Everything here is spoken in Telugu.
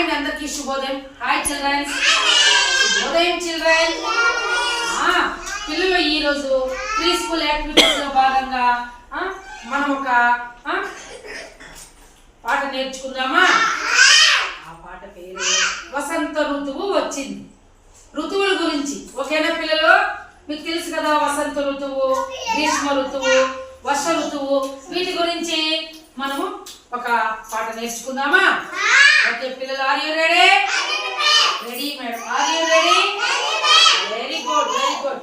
అండి అందరికీ శుభోదయం హాయ్ చిల్డ్రన్ శుభోదయం చిల్డ్రన్ పిల్లలు ఈరోజు ప్రీ స్కూల్ యాక్టివిటీస్లో భాగంగా మనం ఒక పాట నేర్చుకుందామా? ఆ పాట పేరు వసంత ఋతువు వచ్చింది. ఋతువుల గురించి ఓకేనా పిల్లలు? మీకు తెలుసు కదా వసంత ఋతువు గ్రీష్మ ఋతువు వర్ష ఋతువు. వీటి గురించి మనము ఒక పాట నేర్చుకుందామా? ఓకే పిల్లలు are you ready ready madam are you ready very good very good